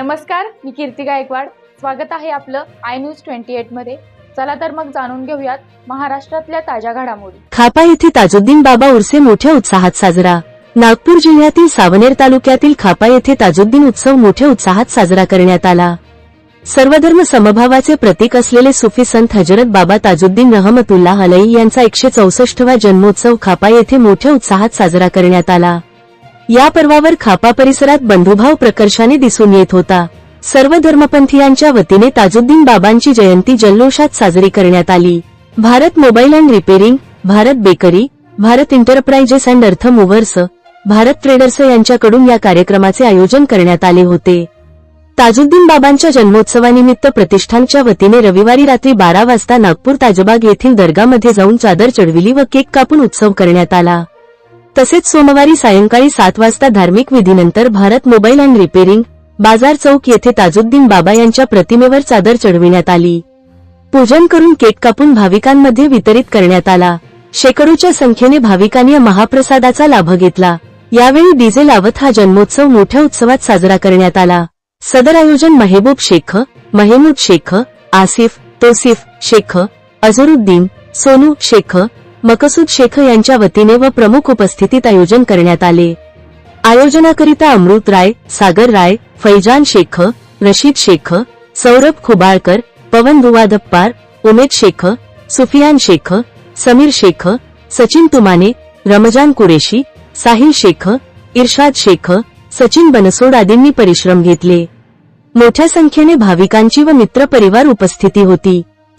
नमस्कार मी कीर्ती गायकवाड. स्वागत आहे आपलं आय न्यूज ट्वेंटी एटमध्ये. चला तर मग जाणून घेऊयात महाराष्ट्रातल्या ताज्या घडामोडी. खापा येथे ताजुद्दीन बाबा उर्से मोठ्या उत्साहात साजरा. नागपूर जिल्ह्यातील सावनेर तालुक्यातील खापा येथे ताजुद्दीन उत्सव मोठ्या उत्साहात साजरा करण्यात आला. सर्वधर्म समभावाचे प्रतीक असलेले सुफी संत हजरत बाबा ताजुद्दीन रहमतुल्लाह हलई यांचा एकशे चौसष्टवा जन्मोत्सव खापा येथे मोठ्या उत्साहात साजरा करण्यात आला. या पर्वावर खापा परिसरात बंधुभाव प्रकर्षाने दिसून येत होता. सर्व धर्मपंथीयांच्या वतीने ताजुद्दीन बाबांची जयंती जल्लोषात साजरी करण्यात आली. Bharat mobile and repairing Bharat bakery Bharat enterprises and earth movers Bharat traders यांच्याकडून या कार्यक्रमाचे आयोजन करण्यात आले होते. ताजुद्दीन बाबांच्या जन्मोत्सवानिमित्त प्रतिष्ठानच्या वतीने रविवारी रात्री बारा वाजता नागपूर ताजबाग येथील दर्गामध्ये जाऊन चादर चढविली व केक कापून उत्सव करण्यात आला. तसेच सोमवारी सायंकाळी सात वाजता धार्मिक विधीनंतर भारत मोबाईल अँड रिपेरिंग बाजार चौक येथे ताजुद्दीन बाबा यांच्या प्रतिमेवर चादर चढविण्यात आली. पूजन करून केक कापून भाविकांमध्ये वितरित करण्यात आला. शेकडोच्या संख्येने भाविकांनी महाप्रसादाचा लाभ घेतला. यावेळी डीजे लावत हा जन्मोत्सव मोठ्या उत्सवात साजरा करण्यात आला. सदर आयोजन महेबूब शेख महेमूद शेख आसिफ तोसिफ शेख अझरुद्दीन सोनू शेख मकसूद शेख यांच्या वतीने व प्रमुख उपस्थितीत आयोजन करण्यात आले. आयोजनाकरिता अमृत राय सागर राय फैजान शेख रशीद शेख सौरभ खुबाळकर पवन दुवादप्पार उमेद शेख सुफियान शेख समीर शेख सचिन तुमाने रमजान कुरेशी साहिल शेख इर्शाद शेख सचिन बनसोड आदींनी परिश्रम घेतले. मोठ्या संख्येने भाविकांची व मित्रपरिवार उपस्थिती होती.